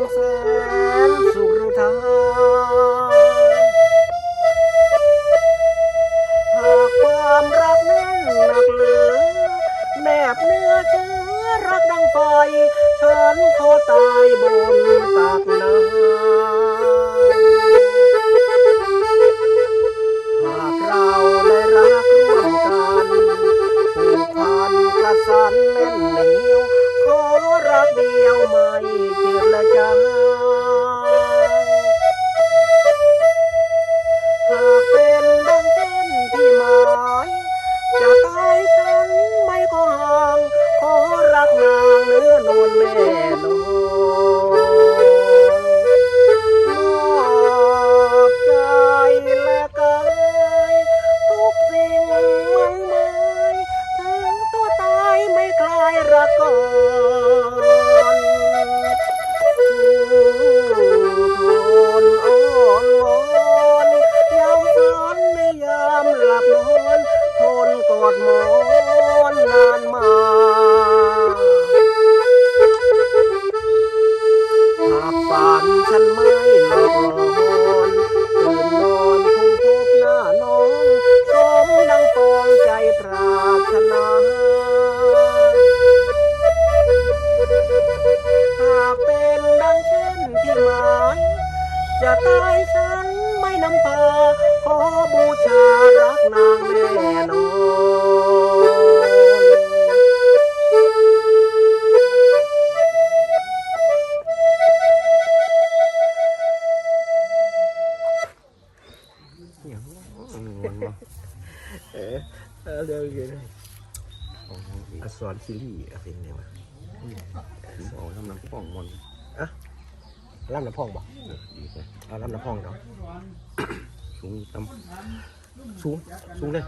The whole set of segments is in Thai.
หากความรักแน่นหนักเหลือ แนบเนื้อเชื้อรักดังไฟ ฉันขอตายบน เออเเดี๋ยวเดี๋ยเดี๋ยวอักษรซีรีส์อะไรเนี่ยวะผมบอกว่ทำน้ำพองมอนอะล่ำน้ำพองบ่เออดีเลยเอาล่ำน้ำพองเนาะสูงต่ำสูง สูงเลย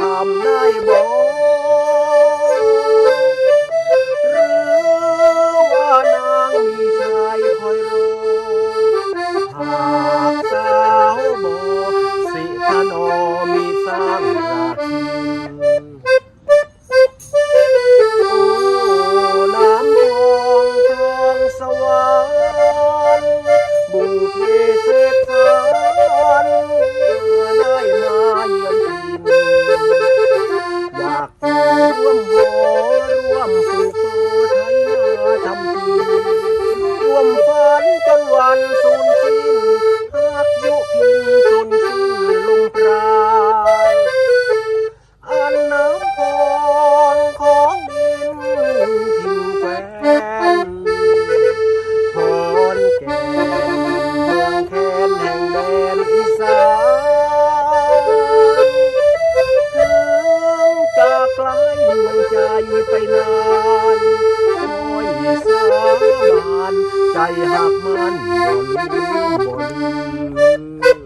ทำได้บ่ ยืไปนานคอยสาบานใจหักมันบนบน